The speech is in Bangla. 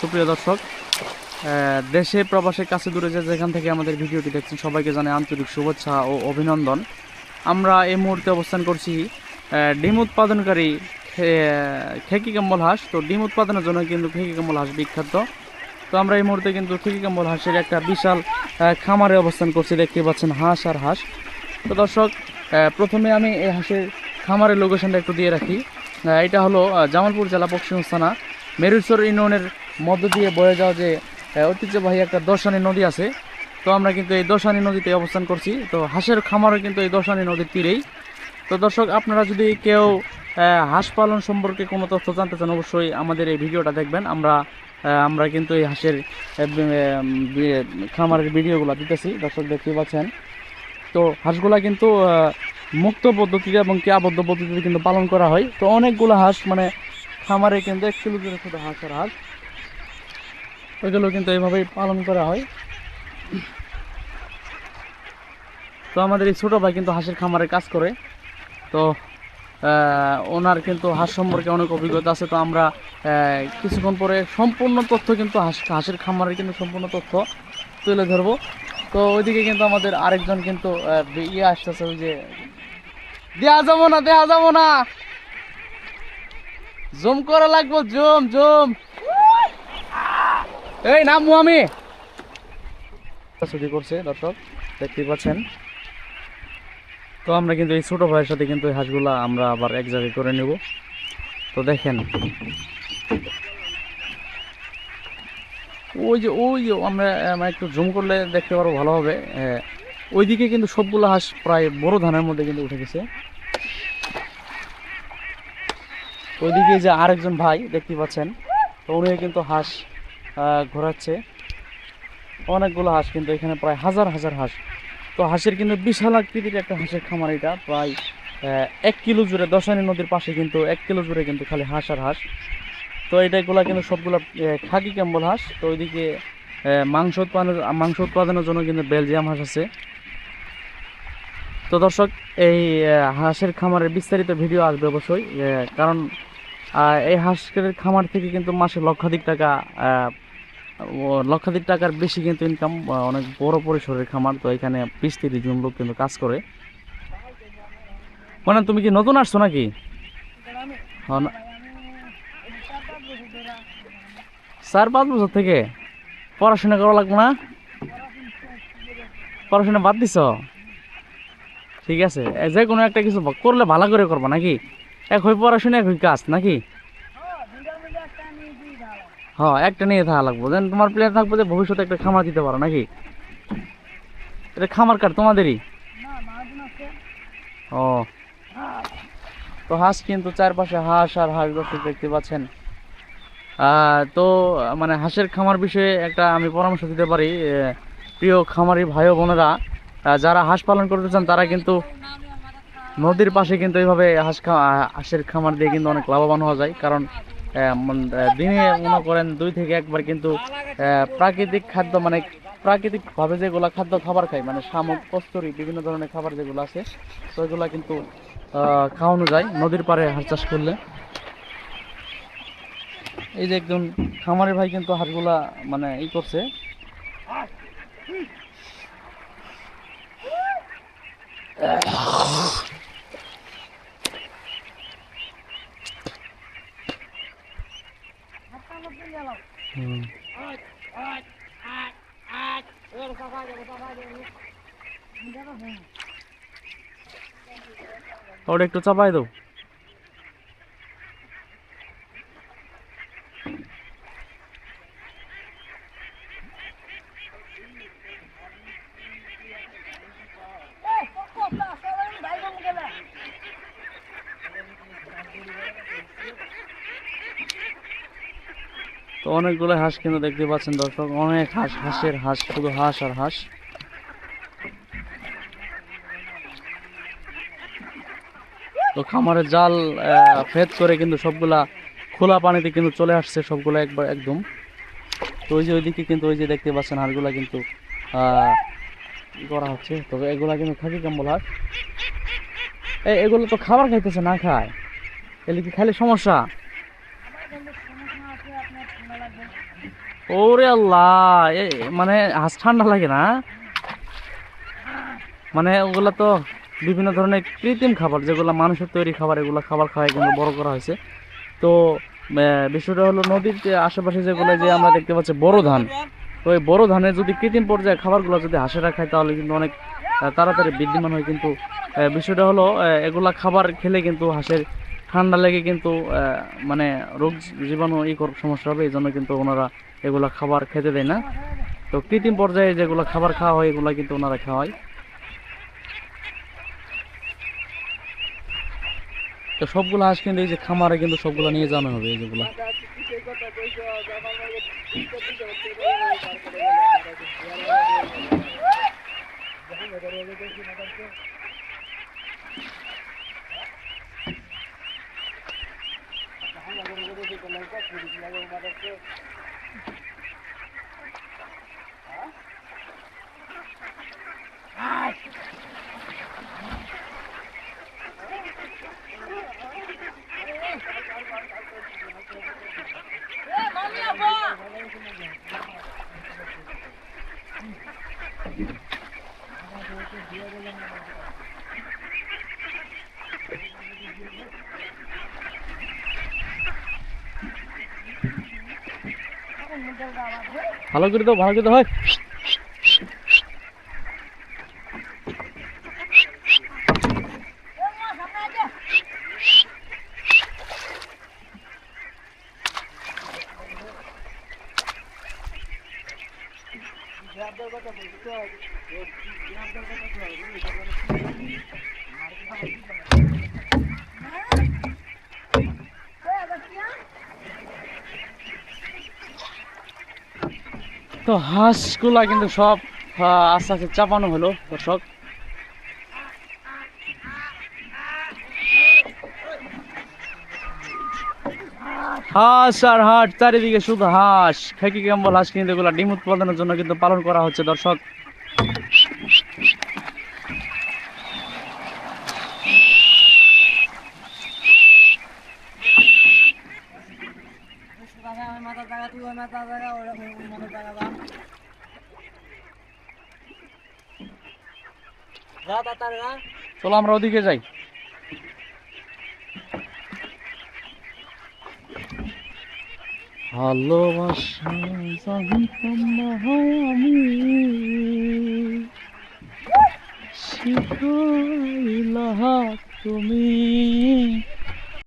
সুপ্রিয় দর্শক দেশে প্রবাসের কাছে দূরে যে যেখান থেকে আমাদের ভিডিওটি দেখছেন, সবাইকে জানাই আন্তরিক শুভেচ্ছা ও অভিনন্দন। আমরা এই মুহূর্তে অবস্থান করছি ডিম উৎপাদনকারী খেকি কম্বল হাঁস। তো ডিম উৎপাদনের জন্য কিন্তু খেকি কম্বল হাঁস বিখ্যাত। তো আমরা এই মুহূর্তে কিন্তু খেকি কম্বল হাঁসের একটা বিশাল খামারে অবস্থান করছি, দেখতে পাচ্ছেন হাঁস আর হাঁস। তো দর্শক প্রথমে আমি এই হাঁসের খামারের লোকেশনটা একটু দিয়ে রাখি। এটা হলো জামালপুর জেলা পশ্চিম থানা মেরুচর ইউনিয়নের মধ্য দিয়ে বয়ে যাওয়া যে ঐতিহ্যবাহী একটা দর্শনী নদী আছে। তো আমরা কিন্তু এই দর্শনী নদীতে অবস্থান করছি। তো হাঁসের খামারও কিন্তু এই দর্শনী নদীর তীরেই। তো দর্শক, আপনারা যদি কেউ হাঁস পালন সম্পর্কে কোনো তথ্য জানতে চান, অবশ্যই আমাদের এই ভিডিওটা দেখবেন। আমরা আমরা কিন্তু এই হাঁসের খামারের ভিডিওগুলো দিতেছি। দর্শক, দেখতে পাচ্ছেন। তো হাঁসগুলা কিন্তু মুক্ত পদ্ধতিতে এবং কি আবদ্ধ পদ্ধতিতে কিন্তু পালন করা হয়। তো অনেকগুলো হাঁস মানে খামারে কিন্তু এক কিলো করে ছোটো হাঁস আর হাঁস। ওইগুলো কিন্তু এইভাবেই পালন করা হয়। তো আমাদের এই ছোটো ভাই কিন্তু হাঁসের খামারে কাজ করে। তো ওনার কিন্তু হাঁস সম্পর্কে অনেক অভিজ্ঞতা আছে। তো আমরা কিছুক্ষণ পরে সম্পূর্ণ তথ্য কিন্তু হাঁস হাঁসের খামারের কিন্তু সম্পূর্ণ তথ্য তুলে ধরবো। তো ওইদিকে কিন্তু আমাদের আরেকজন কিন্তু ইয়ে আসতেছে ওই যে, দেয়া যাব না, দেয়া যাব না। জুম করা লাগবো, জুম জুম। এই নামবো আমি ছুটি করছে দর্শক দেখতেই পাচ্ছেন। তো আমরা কিন্তু এই ছোট ভাইয়ের সাথে কিন্তু এই হাঁসগুলা আমরা আবার এক জায়গায় করে নেব। তো দেখেন। ওই যে ওই যে, আমরা একটু জুম করলে দেখতে পারব ভালো হবে। ওইদিকে কিন্তু সবগুলো হাঁস প্রায় বড় ধানের মধ্যে কিন্তু উঠে গেছে। ওইদিকে যে আরেকজন ভাই দেখতে পাচ্ছেন। তো উনি কিন্তু হাঁস ঘোরাচ্ছে। অনেকগুলো হাঁস কিন্তু এখানে প্রায় হাজার হাজার হাঁস। তো হাঁসের কিন্তু বিশাল আকৃতির একটা হাঁসের খামার এটা, প্রায় এক কিলো জুড়ে দশানী নদীর পাশে কিন্তু এক কিলো জুড়ে কিন্তু খালি হাঁস আর হাঁস। তো এটাগুলা কিন্তু সবগুলো খাকি ক্যাম্বল হাঁস। তো ওইদিকে মাংস উৎপাদনের মাংস উৎপাদনের জন্য কিন্তু বেলজিয়াম হাঁস আছে। তো দর্শক, এই হাঁসের খামারের বিস্তারিত ভিডিও আসবে অবশ্যই কারণ এই হাঁসের খামার থেকে কিন্তু মাসে লক্ষাধিক টাকা লক্ষাধিক টাকার বেশি কিন্তু ইনকাম অনেক বড় পরিসরের খামার তো এখানে বিশ তিরিশ জন লোক কিন্তু কাজ করে। মানে তুমি কি নতুন আসছো নাকি? হ্যাঁ, চার পাঁচ বছর থেকে? পড়াশোনা করা লাগবে না? পড়াশোনা বাদ দিছ? ঠিক আছে যে কোনো একটা কিছু করলে ভালো করে করবা নাকি? এক হয়ে পড়াশোনা এক হই কাজ নাকি? হ্যাঁ একটা নিয়ে থাকা লাগবো। দেন তোমার থাকব যে ভবিষ্যতে একটা খামার দিতে পারো নাকি? এটা খামার কার, তোমাদেরই? ও। তো হাঁস কিন্তু চারপাশে হাঁস আর হাঁস দর্শক দেখতে পাচ্ছেন। তো মানে হাঁসের খামার বিষয়ে একটা আমি পরামর্শ দিতে পারি প্রিয় খামারি ভাই বোনেরা। যারা হাঁস পালন করতে চান, তারা কিন্তু নদীর পাশে কিন্তু এইভাবে হাঁস হাঁসের খামার দিয়ে কিন্তু অনেক লাভবান হওয়া যায়। কারণ দিনে মনে করেন দুই থেকে একবার কিন্তু প্রাকৃতিক খাদ্য মানে প্রাকৃতিকভাবে যেগুলো খাদ্য খাবার খায় মানে শামুক, কস্তুরি, বিভিন্ন ধরনের খাবার যেগুলো আছে, তো এগুলো কিন্তু খাওয়ানো যায় নদীর পাড়ে হাঁস চাষ করলে এই যে একজন খামারি ভাই কিন্তু হাঁসগুলা মানে ই করছে হুম। ওটা একটু চাপাই দাও। তো অনেকগুলো হাঁস কিন্তু দেখতে পাচ্ছেন দর্শক, অনেক হাঁস, হাঁসের হাঁস, শুধু হাঁস আর হাঁস। তো খামারের জাল ফেদ করে কিন্তু সবগুলা খোলা পানিতে কিন্তু চলে আসছে সবগুলো একবার একদম। তো ওই যে ওইদিকে কিন্তু ওই যে দেখতে পাচ্ছেন হাঁসগুলা কিন্তু করা হচ্ছে। তবে এগুলা কিন্তু থাকি কেমন হাঁস। এগুলো তো খাবার খাইতেছে, না খায়? এগুলো কি খাইলে সমস্যা? ওরে আল্লাহ মানে হাঁস ঠান্ডা লাগে না? মানে ওগুলা তো বিভিন্ন ধরনের কৃত্রিম খাবার, যেগুলো মানুষের তৈরি খাবার, এগুলো খাবার খাওয়াই কিন্তু বড় করা হয়েছে। তো বিষয়টা হলো নদীর আশেপাশে যেগুলো যে আমরা দেখতে পাচ্ছি বড় ধান, তো এই বড় ধানের যদি কৃত্রিম পর্যায়ে খাবারগুলো যদি হাঁসেরা খায়, তাহলে কিন্তু অনেক তাড়াতাড়ি বৃদ্ধিমান হয় কিন্তু বিষয়টা হলো এগুলা খাবার খেলে কিন্তু হাঁসের ঠান্ডা লেগে কিন্তু মানে রোগ জীবাণু এই কর- সমস্যা হবে এই জন্য কিন্তু ওনারা এগুলা খাবার খেতে দেয় না। তো কৃত্রিম পর্যায়ে যেগুলো খাবার খাওয়া হয়, এগুলো কিন্তু ওনারা খাওয়ায়। তো সবগুলো হাঁস কিন্তু এই যে খামারে কিন্তু সবগুলো নিয়ে জানা হবে, এই যেগুলো। Malangkat, hindi sila yung madat ko. Ha? Ay! ভালো করে দাও ভালো করে দাও হয় তো হাঁসগুলা কিন্তু সব আস্তে আস্তে চাপানো হলো দর্শক। হাঁস আর হাট চারিদিকে শুধু হাঁস। খেকি কেম্বল হাঁস কিন্তু এগুলা ডিম উৎপাদনের জন্য কিন্তু পালন করা হচ্ছে দর্শক। চলো আমরা ওদিকে যাই। ভালোবাসা শিখাইলা তুমি।